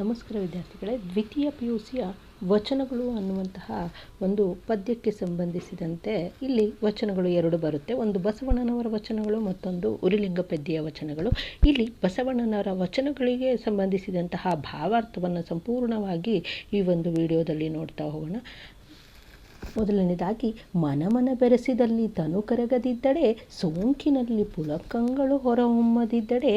ನಮಸ್ಕಾರ ವಿದ್ಯಾರ್ಥಿಗಳೇ. ದ್ವಿತೀಯ ಪಿ ಯು ಸಿಯ ವಚನಗಳು ಅನ್ನುವಂತಹ ಒಂದು ಪದ್ಯಕ್ಕೆ ಸಂಬಂಧಿಸಿದಂತೆ ಇಲ್ಲಿ ವಚನಗಳು ಎರಡು ಬರುತ್ತೆ. ಒಂದು ಬಸವಣ್ಣನವರ ವಚನಗಳು, ಮತ್ತೊಂದು ಉರಿಲಿಂಗ ಪದ್ಯ ವಚನಗಳು. ಇಲ್ಲಿ ಬಸವಣ್ಣನವರ ವಚನಗಳಿಗೆ ಸಂಬಂಧಿಸಿದಂತಹ ಭಾವಾರ್ಥವನ್ನು ಸಂಪೂರ್ಣವಾಗಿ ಈ ಒಂದು ವಿಡಿಯೋದಲ್ಲಿ ನೋಡ್ತಾ ಹೋಗೋಣ. ಮೊದಲನೇದಾಗಿ ಮನಮನ ಬೆರೆಸಿದಲ್ಲಿ ತನು ಕರಗದಿದ್ದಡೆ ಸೋಂಕಿನಲ್ಲಿ ಪುಳಕಂಗಳು ಹೊರಹೊಮ್ಮದಿದ್ದಡೆ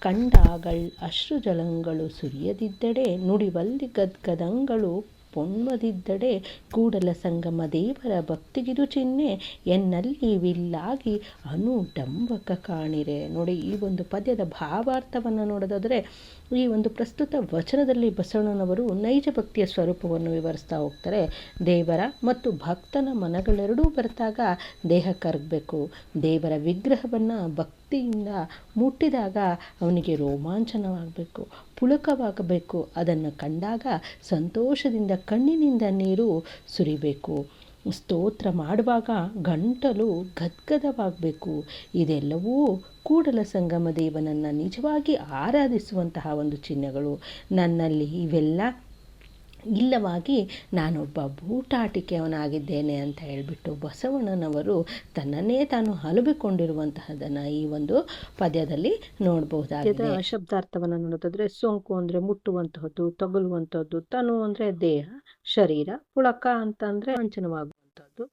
ಕಂಡಾಗಳ್ ಅಶ್ರುಜಲಂಗಳು ಸುರಿಯದಿದ್ದಡೆ ನುಡಿವಲ್ಲಿ ಗದ್ಗದಂಗಳು ಪೊಣ್ಮದಿದ್ದಡೆ ಕೂಡಲ ಸಂಗಮ ದೇವರ ಭಕ್ತಿಗಿದು ಚಿಹ್ನೆ ಎನ್ನಲ್ಲಿ ವಿಲ್ಲಾಗಿ ಅನುಡಂಬಕ ಕಾಣಿರೆ. ನೋಡಿ, ಈ ಒಂದು ಪದ್ಯದ ಭಾವಾರ್ಥವನ್ನು ನೋಡೋದಾದರೆ, ಈ ಒಂದು ಪ್ರಸ್ತುತ ವಚನದಲ್ಲಿ ಬಸವಣ್ಣನವರು ನೈಜ ಭಕ್ತಿಯ ಸ್ವರೂಪವನ್ನು ವಿವರಿಸ್ತಾ ಹೋಗ್ತಾರೆ. ದೇವರ ಮತ್ತು ಭಕ್ತನ ಮನಗಳೆರಡೂ ಬರ್ತಾಗ ದೇಹ ಕರಗಬೇಕು. ದೇವರ ವಿಗ್ರಹವನ್ನು ಭಕ್ತಿಯಿಂದ ಮುಟ್ಟಿದಾಗ ಅವನಿಗೆ ರೋಮಾಂಚನವಾಗಬೇಕು, ಪುಳಕವಾಗಬೇಕು. ಅದನ್ನು ಕಂಡಾಗ ಸಂತೋಷದಿಂದ ಕಣ್ಣಿನಿಂದ ನೀರು ಸುರಿಬೇಕು. ಸ್ತೋತ್ರ ಮಾಡುವಾಗ ಗಂಟಲು ಗದ್ಗದವಾಗಬೇಕು. ಇದೆಲ್ಲವೂ ಕೂಡಲ ಸಂಗಮ ದೇವನನ್ನು ನಿಜವಾಗಿ ಆರಾಧಿಸುವಂತಹ ಒಂದು ಚಿಹ್ನೆಗಳು. ನನ್ನಲ್ಲಿ ಇವೆಲ್ಲ ಇಲ್ಲವಾಗಿ ನಾನೊಬ್ಬ ಬೂಟಾಟಿಕೆಯವನಾಗಿದ್ದೇನೆ ಅಂತ ಹೇಳಿಬಿಟ್ಟು ಬಸವಣ್ಣನವರು ತನ್ನನ್ನೇ ತಾನು ಹಲಬಿಕೊಂಡಿರುವಂತಹದನ್ನು ಈ ಒಂದು ಪದ್ಯದಲ್ಲಿ ನೋಡಬಹುದಾಗಿದೆ. ಶಬ್ದಾರ್ಥವನ್ನು ನೋಡೋದಾದ್ರೆ ಸೋಂಕು ಅಂದರೆ ಮುಟ್ಟುವಂತಹದ್ದು ತಗುಲುವಂಥದ್ದು ತನು ಅಂದರೆ ದೇಹ, ಶರೀರ, ಪುಳಕ ಅಂತಂದರೆ ಅಂಚನವಾಗುವಂಥದ್ದು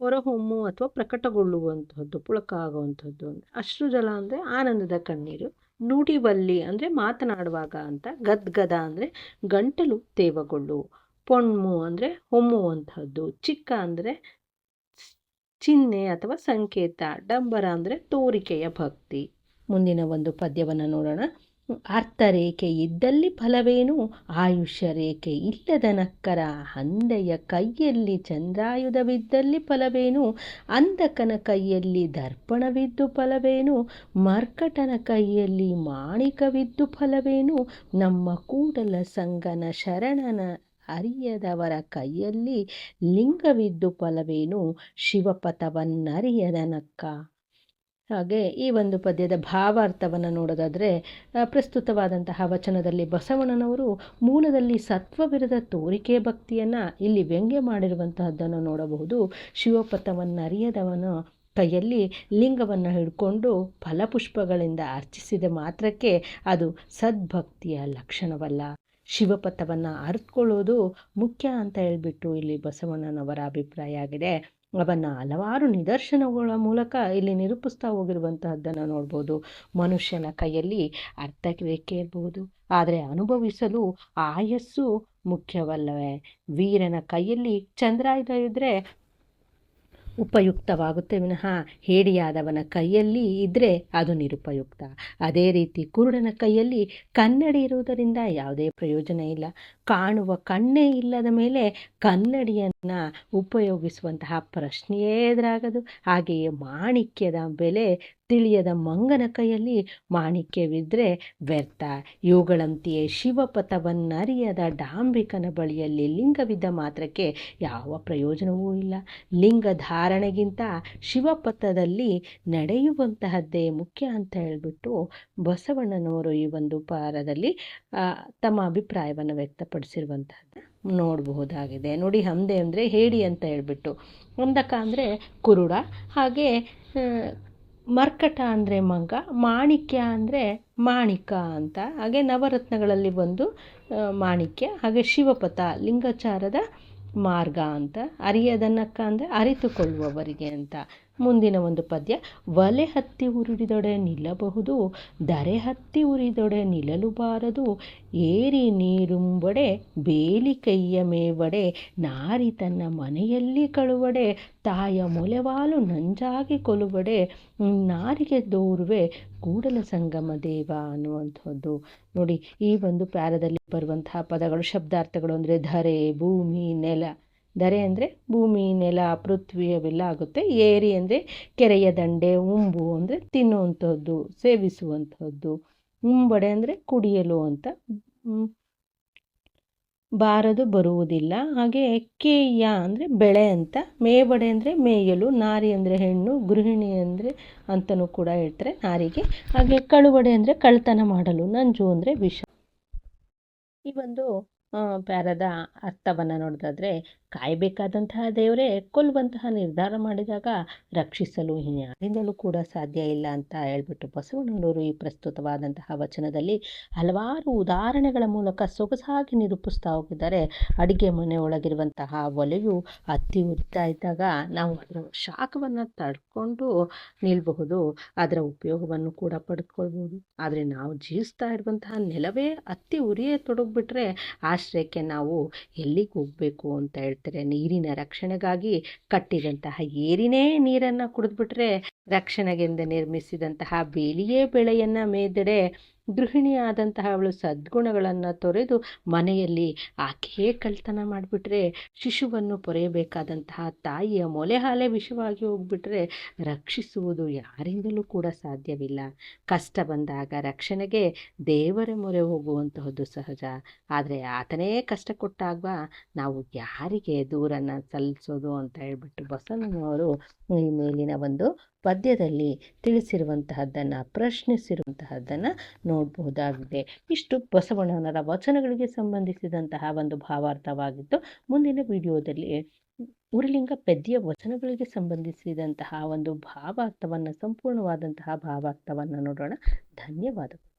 ಹೊರಹೊಮ್ಮು ಅಥವಾ ಪ್ರಕಟಗೊಳ್ಳುವಂಥದ್ದು ಪುಳಕ ಆಗುವಂಥದ್ದು ಅಂದರೆ ಅಶ್ರುಜಲ ಅಂದರೆ ಆನಂದದ ಕಣ್ಣೀರು ನುಡಿವಲ್ಲಿ ಅಂದರೆ ಮಾತನಾಡುವಾಗ ಅಂತ ಗದ್ಗದ ಅಂದರೆ ಗಂಟಲು ತೇವಗೊಳ್ಳು, ಪೊಣ್ಮು ಅಂದರೆ ಹೊಮ್ಮುವಂಥದ್ದು ಚಿಕ್ಕ ಅಂದರೆ ಚಿಹ್ನೆ ಅಥವಾ ಸಂಕೇತ, ಡಂಬರ ಅಂದರೆ ತೋರಿಕೆಯ ಭಕ್ತಿ. ಮುಂದಿನ ಒಂದು ಪದ್ಯವನ್ನು ನೋಡೋಣ. ಅರ್ಥರೇಖೆ ಇದ್ದಲ್ಲಿ ಫಲವೇನು? ಆಯುಷ್ಯ ರೇಖೆ ಇಲ್ಲದ ನಕ್ಕರ ಹಂದೆಯ ಕೈಯಲ್ಲಿ ಚಂದ್ರಾಯುಧವಿದ್ದಲ್ಲಿ ಫಲವೇನು? ಅಂಧಕನ ಕೈಯಲ್ಲಿ ದರ್ಪಣವಿದ್ದು ಫಲವೇನು? ಮರ್ಕಟನ ಕೈಯಲ್ಲಿ ಮಾಣಿಕವಿದ್ದು ಫಲವೇನು? ನಮ್ಮ ಕೂಡಲ ಸಂಗನ ಶರಣನ ಅರಿಯದವರ ಕೈಯಲ್ಲಿ ಲಿಂಗವಿದ್ದು ಫಲವೇನು? ಶಿವಪಥವನ್ನರಿಯದ ನಕ್ಕ ಹಾಗೆ ಈ ಒಂದು ಪದ್ಯದ ಭಾವಾರ್ಥವನ್ನು ನೋಡೋದಾದರೆ ಪ್ರಸ್ತುತವಾದಂತಹ ವಚನದಲ್ಲಿ ಬಸವಣ್ಣನವರು ಮೂಲದಲ್ಲಿ ಸತ್ವವಿರದ ತೋರಿಕೆ ಭಕ್ತಿಯನ್ನು ಇಲ್ಲಿ ವ್ಯಂಗ್ಯ ಮಾಡಿರುವಂತಹದ್ದನ್ನು ನೋಡಬಹುದು. ಶಿವಪಥವನ್ನರಿಯದವನು ಕೈಯಲ್ಲಿ ಲಿಂಗವನ್ನು ಹಿಡ್ಕೊಂಡು ಫಲಪುಷ್ಪಗಳಿಂದ ಅರ್ಚಿಸಿದ ಮಾತ್ರಕ್ಕೆ ಅದು ಸದ್ಭಕ್ತಿಯ ಲಕ್ಷಣವಲ್ಲ. ಶಿವಪಥವನ್ನು ಅರ್ತ್ಕೊಳ್ಳೋದು ಮುಖ್ಯ ಅಂತ ಹೇಳಿಬಿಟ್ಟು ಇಲ್ಲಿ ಬಸವಣ್ಣನವರ ಅಭಿಪ್ರಾಯ ಆಗಿದೆ. ಅವನ್ನು ಹಲವಾರು ನಿದರ್ಶನಗಳ ಮೂಲಕ ಇಲ್ಲಿ ನಿರೂಪಿಸ್ತಾ ಹೋಗಿರುವಂತಹದ್ದನ್ನು ನೋಡ್ಬೋದು. ಮನುಷ್ಯನ ಕೈಯಲ್ಲಿ ಅರ್ಥ ರೇಖೆ ಇರ್ಬೋದು. ಆದರೆ ಅನುಭವಿಸಲು ಆಯಸ್ಸು ಮುಖ್ಯವಲ್ಲವೇ? ವೀರನ ಕೈಯಲ್ಲಿ ಚಂದ್ರಾಯುಧ ಇದ್ದರೆ ಉಪಯುಕ್ತವಾಗುತ್ತೆ. ವಿನಃ ಹೇಡಿಯಾದವನ ಕೈಯಲ್ಲಿ ಇದ್ದರೆ ಅದು ನಿರುಪಯುಕ್ತ. ಅದೇ ರೀತಿ ಕುರುಡನ ಕೈಯಲ್ಲಿ ಕನ್ನಡಿ ಇರುವುದರಿಂದ ಯಾವುದೇ ಪ್ರಯೋಜನ ಇಲ್ಲ. ಕಾಣುವ ಕಣ್ಣೇ ಇಲ್ಲದ ಮೇಲೆ ಕನ್ನಡಿಯನ್ನು ಉಪಯೋಗಿಸುವಂತಹ ಪ್ರಶ್ನೆಯೇ ಎದುರಾಗದು. ಹಾಗೆಯೇ ಮಾಣಿಕ್ಯದ ಬೆಲೆ ತಿಳಿಯದ ಮಂಗನ ಕೈಯಲ್ಲಿ ಮಾಣಿಕ್ಯವಿದ್ರೆ ವ್ಯರ್ಥ. ಇವುಗಳಂತೆಯೇ ಶಿವಪಥವನ್ನರಿಯದ ಡಾಂಬಿಕನ ಬಳಿಯಲ್ಲಿ ಲಿಂಗವಿದ್ದ ಮಾತ್ರಕ್ಕೆ ಯಾವ ಪ್ರಯೋಜನವೂ ಇಲ್ಲ. ಲಿಂಗ ಧಾರಣೆಗಿಂತ ಶಿವಪಥದಲ್ಲಿ ನಡೆಯುವಂತಹದ್ದೇ ಮುಖ್ಯ ಅಂತ ಹೇಳಿಬಿಟ್ಟು ಬಸವಣ್ಣನವರು ಈ ಒಂದು ಪಾರದಲ್ಲಿ ತಮ್ಮ ಅಭಿಪ್ರಾಯವನ್ನು ವ್ಯಕ್ತಪಡಿಸಿರುವಂತಹದ್ದು ನೋಡಬಹುದಾಗಿದೆ. ನೋಡಿ, ಹಂದೆ ಅಂದರೆ ಹೇಡಿ ಅಂತ ಹೇಳಿಬಿಟ್ಟು. ಒಂದಕ ಅಂದರೆ ಕುರುಡ, ಹಾಗೆ ಮರ್ಕಟ ಅಂದರೆ ಮಂಗ, ಮಾಣಿಕ್ಯ ಅಂದರೆ ಮಾಣಿಕ ಅಂತ. ಹಾಗೆ ನವರತ್ನಗಳಲ್ಲಿ ಒಂದು ಮಾಣಿಕ್ಯ, ಹಾಗೆ ಶಿವಪಥ, ಲಿಂಗಾಚಾರದ ಮಾರ್ಗ ಅಂತ. ಅರಿಯದನ್ನಕ್ಕ ಅಂದರೆ ಅರಿತುಕೊಳ್ಳುವವರಿಗೆ ಅಂತ. ಮುಂದಿನ ಒಂದು ಪದ್ಯ ಒಲೆ ಹತ್ತಿ ಉರಿದೊಡೆ ನಿಲ್ಲಬಹುದು ದರೆ ಹತ್ತಿ ಉರಿದೊಡೆ ನಿಲ್ಲಲು ಬಾರದು ಏರಿ ನೀರುಂಬಡೆ ಬೇಲಿ ಕೈಯ ಮೇವಡೆ, ನಾರಿ ತನ್ನ ಮನೆಯಲ್ಲಿ ಕಳುವಡೆ, ತಾಯ ಮೊಲೆವಾಲು ನಂಜಾಗಿ ಕೊಲುವಡೆ, ನಾರಿಗೆ ದೋರುವೆ ಕೂಡಲ ಸಂಗಮ ದೇವ ಅನ್ನುವಂಥದ್ದು. ನೋಡಿ, ಈ ಒಂದು ಪ್ಯಾರದಲ್ಲಿ ಬರುವಂತಹ ಪದಗಳು, ಶಬ್ದಾರ್ಥಗಳು ಅಂದರೆ ಧರೆ, ಭೂಮಿ, ನೆಲ. ಧರೆ ಅಂದರೆ ಭೂಮಿ, ನೆಲ, ಪೃಥ್ವಿ ಅವೆಲ್ಲ ಆಗುತ್ತೆ. ಏರಿ ಅಂದರೆ ಕೆರೆಯ ದಂಡೆ, ಉಂಬು ಅಂದರೆ ತಿನ್ನುವಂಥದ್ದು, ಸೇವಿಸುವಂಥದ್ದು. ಉಂಬಡೆ ಅಂದರೆ ಕುಡಿಯಲು ಅಂತ. ಬಾರದು ಬರುವುದಿಲ್ಲ. ಹಾಗೆ ಕೇಯ ಅಂದರೆ ಬೆಳೆ ಅಂತ. ಮೇಬಡೆ ಅಂದರೆ ಮೇಯಲು, ನಾರಿ ಅಂದರೆ ಹೆಣ್ಣು, ಗೃಹಿಣಿ ಅಂದರೆ ಅಂತಲೂ ಕೂಡ ಹೇಳ್ತಾರೆ ನಾರಿಗೆ. ಹಾಗೆ ಕಳುವಡೆ ಅಂದರೆ ಕಳ್ತನ ಮಾಡಲು, ನಂಜು ಅಂದರೆ ವಿಷ ಈ ಒಂದು ಪ್ಯಾರದ ಅರ್ಥವನ್ನು ನೋಡೋದಾದರೆ ಕಾಯಬೇಕಾದಂತಹ ದೇವರೇ ಕೊಲ್ಲುವಂತಹ ನಿರ್ಧಾರ ಮಾಡಿದಾಗ ರಕ್ಷಿಸಲು ಇನ್ಯಾರಿಂದಲೂ ಕೂಡ ಸಾಧ್ಯ ಇಲ್ಲ ಅಂತ ಹೇಳ್ಬಿಟ್ಟು ಬಸವಣ್ಣನವರು ಈ ಪ್ರಸ್ತುತವಾದಂತಹ ವಚನದಲ್ಲಿ ಹಲವಾರು ಉದಾಹರಣೆಗಳ ಮೂಲಕ ಸೊಗಸಾಗಿ ನಿರೂಪಿಸ್ತಾ ಹೋಗಿದ್ದಾರೆ. ಅಡುಗೆ ಮನೆ ಒಳಗಿರುವಂತಹ ಒಲೆಯು ಅತ್ತಿ ಉರಿತಾ ಇದ್ದಾಗ ನಾವು ಅದರ ಶಾಖವನ್ನು ತಡ್ಕೊಂಡು ನಿಲ್ಲಬಹುದು ಅದರ ಉಪಯೋಗವನ್ನು ಕೂಡ ಪಡೆದುಕೊಳ್ಬೋದು ಆದರೆ ನಾವು ಜೀವಿಸ್ತಾ ಇರುವಂತಹ ನೆಲವೇ ಅತ್ತಿ ಉರಿಯೇ ತೊಡಗಿಬಿಟ್ರೆ ಆಶ್ರಯಕ್ಕೆ ನಾವು ಎಲ್ಲಿಗೆ ಹೋಗಬೇಕು ಅಂತ ಹೇಳ್ತಾರೆ? ನೀರಿನ ರಕ್ಷಣೆಗಾಗಿ ಕಟ್ಟಿದಂತಹ ಏರಿನೇ ನೀರನ್ನು ಕುಡಿದ್ಬಿಟ್ರೆ ರಕ್ಷಣೆಗೆಂದು ನಿರ್ಮಿಸಿದಂತಹ ಬೇಲಿಯೇ ಬೆಳೆಯನ್ನು ಮೇದಡೆ ಗೃಹಿಣಿಯಾದಂತಹ ಅವಳು ಸದ್ಗುಣಗಳನ್ನು ತೊರೆದು ಮನೆಯಲ್ಲಿ ಆಕೆಯೇ ಕಳ್ತನ ಮಾಡಿಬಿಟ್ರೆ, ಶಿಶುವನ್ನು ಪೊರೆಯಬೇಕಾದಂತಹ ತಾಯಿಯ ಮೊಲೆ ಹಾಲೆ ವಿಷವಾಗಿ ಹೋಗ್ಬಿಟ್ರೆ ರಕ್ಷಿಸುವುದು ಯಾರಿಂದಲೂ ಕೂಡ ಸಾಧ್ಯವಿಲ್ಲ. ಕಷ್ಟ ಬಂದಾಗ ರಕ್ಷಣೆಗೆ ದೇವರ ಮೊರೆ ಹೋಗುವಂತಹದ್ದು ಸಹಜ. ಆದರೆ ಆತನೇ ಕಷ್ಟ ಕೊಟ್ಟಾಗ ನಾವು ಯಾರಿಗೆ ದೂರನ್ನು ಸಲ್ಲಿಸೋದು ಅಂತ ಹೇಳ್ಬಿಟ್ಟು ಬಸವನವರು ಈ ಮೇಲಿನ ಒಂದು ಪದ್ಯದಲ್ಲಿ ತಿಳಿಸಿರುವಂತಹದ್ದನ್ನು, ಪ್ರಶ್ನಿಸಿರುವಂತಹದ್ದನ್ನು ನೋಡಬಹುದಾಗಿದೆ. ಇಷ್ಟು ಬಸವಣ್ಣನವರ ವಚನಗಳಿಗೆ ಸಂಬಂಧಿಸಿದಂತಹ ಒಂದು ಭಾವಾರ್ಥವಾಗಿತ್ತು ಮುಂದಿನ ವಿಡಿಯೋದಲ್ಲಿ ಉರುಲಿಂಗ ಪದ್ಯ ವಚನಗಳಿಗೆ ಸಂಬಂಧಿಸಿದಂತಹ ಒಂದು ಭಾವಾರ್ಥವನ್ನು, ಸಂಪೂರ್ಣವಾದಂತಹ ಭಾವಾರ್ಥವನ್ನು ನೋಡೋಣ. ಧನ್ಯವಾದಗಳು.